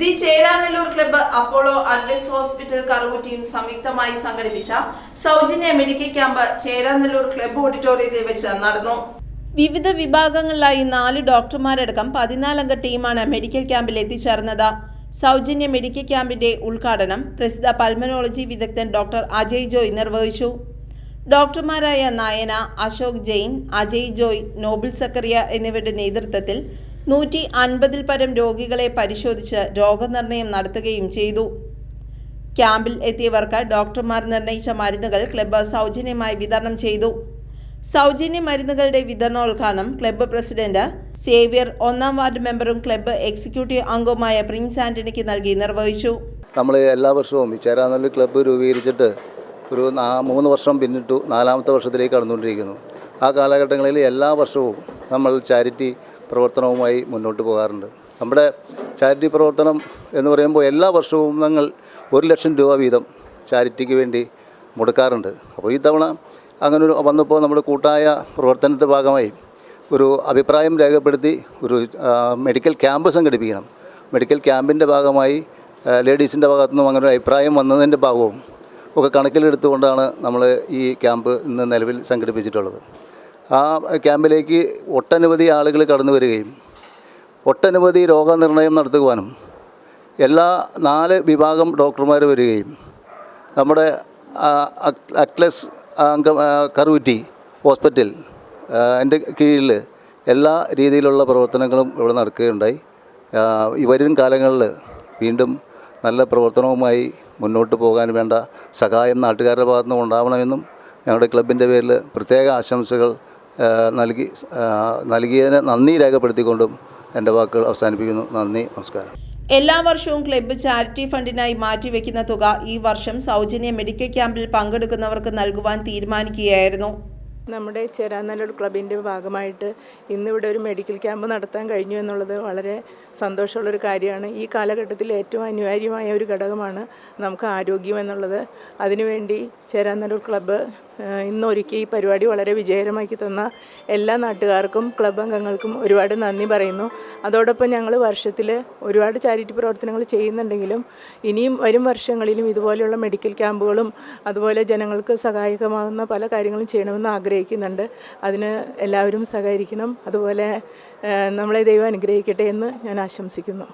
The Cheranalloor club Apollo Adlux hospital കറുകുറ്റിയും സംയുക്തമായി സംഘടിപ്പിച്ച സൗജന്യ മെഡിക്കൽ ക്യാമ്പ് ചേരാനെല്ലൂർ ക്ലബ്ബ് ഓഡിറ്റോറിയത്തിൽ വെച്ച് നടന്നു. വിവിധ വിഭാഗങ്ങളിലായി നാല് ഡോക്ടർമാരടക്കം പതിനാലംഗ ടീമാണ് മെഡിക്കൽ ക്യാമ്പിൽ എത്തിച്ചേർന്നത്. സൗജന്യ മെഡിക്കൽ ക്യാമ്പിന്റെ ഉദ്ഘാടനം പ്രസിദ്ധ പൽമനോളജി വിദഗ്ധൻ ഡോക്ടർ അജയ് ജോയ് നിർവഹിച്ചു. ഡോക്ടർമാരായ നയന അശോക് ജെയിൻ അജയ് ജോയ് നോബിൾ സക്കറിയ എന്നിവരുടെ നേതൃത്വത്തിൽ നൂറ്റി അൻപതിൽ പരം രോഗികളെ പരിശോധിച്ച് രോഗനിർണയം നടത്തുകയും ചെയ്തു. ക്യാമ്പിൽ എത്തിയവർക്ക് ഡോക്ടർമാർ നിർണയിച്ച മരുന്നുകൾ ക്ലബ്ബ് സൗജന്യമായി വിതരണം ചെയ്തു. സൗജന്യ മരുന്നുകളുടെ വിതരണോദ്ഘാടനം ക്ലബ്ബ് പ്രസിഡന്റ് സേവ്യർ ഒന്നാം വാർഡ് മെമ്പറും ക്ലബ്ബ് എക്സിക്യൂട്ടീവ് അംഗവുമായ പ്രിൻസ് ആന്റണിക്ക് നൽകി നിർവഹിച്ചു. നമ്മൾ എല്ലാ വർഷവും ചേരാനല്ലൂർ ക്ലബ്ബ് രൂപീകരിച്ചിട്ട് ഒരു മൂന്ന് വർഷം പിന്നിട്ടു നാലാമത്തെ വർഷത്തിലേക്ക് കടന്നുകൊണ്ടിരിക്കുന്നു. ആ കാലഘട്ടങ്ങളിൽ എല്ലാ വർഷവും നമ്മൾ ചാരിറ്റി പ്രവർത്തനവുമായി മുന്നോട്ട് പോകാറുണ്ട്. നമ്മുടെ ചാരിറ്റി പ്രവർത്തനം എന്ന് പറയുമ്പോൾ എല്ലാ വർഷവും ഞങ്ങൾ ഒരു ലക്ഷം രൂപ വീതം ചാരിറ്റിക്ക് വേണ്ടി മുടക്കാറുണ്ട്. അപ്പോൾ ഈ തവണ അങ്ങനെ ഒരു വന്നപ്പോൾ നമ്മുടെ കൂട്ടായ പ്രവർത്തനത്തിന്റെ ഭാഗമായി ഒരു അഭിപ്രായം രേഖപ്പെടുത്തി ഒരു മെഡിക്കൽ ക്യാമ്പ് സംഘടിപ്പിക്കണം. മെഡിക്കൽ ക്യാമ്പിന്റെ ഭാഗമായി ലേഡീസിന്റെ ഭാഗത്തു നിന്നും അങ്ങനെ ഒരു അഭിപ്രായം വന്നതിന്റെ ഭാഗവും ഒക്കെ കണക്കിലെടുത്തുകൊണ്ടാണ് നമ്മൾ ഈ ക്യാമ്പ് ഇന്ന് നിലവിൽ സംഘടിപ്പിച്ചിട്ടുള്ളത്. ആ ക്യാമ്പിലേക്ക് ഒട്ടനവധി ആളുകൾ കടന്നു വരികയും ഒട്ടനവധി രോഗനിർണയം നടത്തുവാനും എല്ലാ നാല് വിഭാഗം ഡോക്ടർമാർ വരികയും നമ്മുടെ അക്ലസ് അംഗം ആ, കറൂറ്റി ഹോസ്പിറ്റൽ എന്റെ കീഴിൽ എല്ലാ രീതിയിലുള്ള പ്രവർത്തനങ്ങളും ഇവിടെ നടക്കുകയുണ്ടായി. ഈ വരും കാലങ്ങളിൽ വീണ്ടും നല്ല പ്രവർത്തനവുമായി മുന്നോട്ട് പോകാൻ വേണ്ട സഹായം നാട്ടുകാരുടെ ഭാഗത്തുനിന്ന് ഉണ്ടാവണമെന്നും ഞങ്ങളുടെ ക്ലബിന്റെ പേരിൽ പ്രത്യേക ആശംസകൾ നൽകി നൽകിയതിന് നന്ദി രേഖപ്പെടുത്തിക്കൊണ്ടും എന്റെ വാക്കുകൾ അവസാനിപ്പിക്കുന്നു. നന്ദി നമസ്കാരം. എല്ലാ വർഷവും ക്ലബ്ബ് ചാരിറ്റി ഫണ്ടിനായി മാറ്റിവെക്കുന്ന തുക ഈ വർഷം സൗജന്യ മെഡിക്കൽ ക്യാമ്പിൽ പങ്കെടുക്കുന്നവർക്ക് നൽകുവാൻ തീരുമാനിക്കുകയായിരുന്നു. നമ്മുടെ ചേരാനല്ലൂർ ക്ലബിന്റെ ഭാഗമായിട്ട് ഇന്നിവിടെ ഒരു മെഡിക്കൽ ക്യാമ്പ് നടത്താൻ കഴിഞ്ഞു എന്നുള്ളത് വളരെ സന്തോഷമുള്ളൊരു കാര്യമാണ്. ഈ കാലഘട്ടത്തിൽ ഏറ്റവും അനിവാര്യമായ ഒരു ഘടകമാണ് നമുക്ക് ആരോഗ്യം എന്നുള്ളത്. അതിനുവേണ്ടി ചേരാനല്ലൂർ ക്ലബ്ബ് ഏഹ്, ഈ പരിപാടി വളരെ വിജയകരമാക്കി തന്ന എല്ലാ നാട്ടുകാർക്കും ക്ലബ് അംഗങ്ങൾക്കും ഒരുപാട് നന്ദി പറയുന്നു. അതോടൊപ്പം ഞങ്ങൾ വർഷത്തിൽ ഒരുപാട് ചാരിറ്റി പ്രവർത്തനങ്ങൾ ചെയ്യുന്നുണ്ടെങ്കിലും ഇനിയും വരും വർഷങ്ങളിലും ഇതുപോലെയുള്ള മെഡിക്കൽ ക്യാമ്പുകളും അതുപോലെ ജനങ്ങൾക്ക് സഹായകമാകുന്ന പല കാര്യങ്ങളും ചെയ്യണമെന്ന് ആഗ്രഹിക്കുന്നുണ്ട്. അതിന് എല്ലാവരും സഹകരിക്കണം. അതുപോലെ നമ്മളെ ദൈവം അനുഗ്രഹിക്കട്ടെ എന്ന് ഞാൻ ആശംസിക്കുന്നു.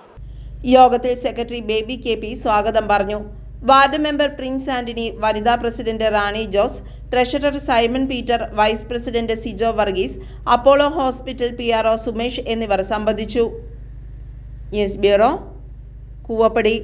യോഗത്തിൽ സെക്രട്ടറി ബേബി കെ സ്വാഗതം പറഞ്ഞു. വാർഡ് മെമ്പർ പ്രിൻസ് ആന്റണി വനിതാ president Rani Jose treasurer Simon Peter vice president Sijo Varghese Apollo hospital P R Sumesh എന്നിവർ സംബന്ധിച്ചു. News bureau Koovappady.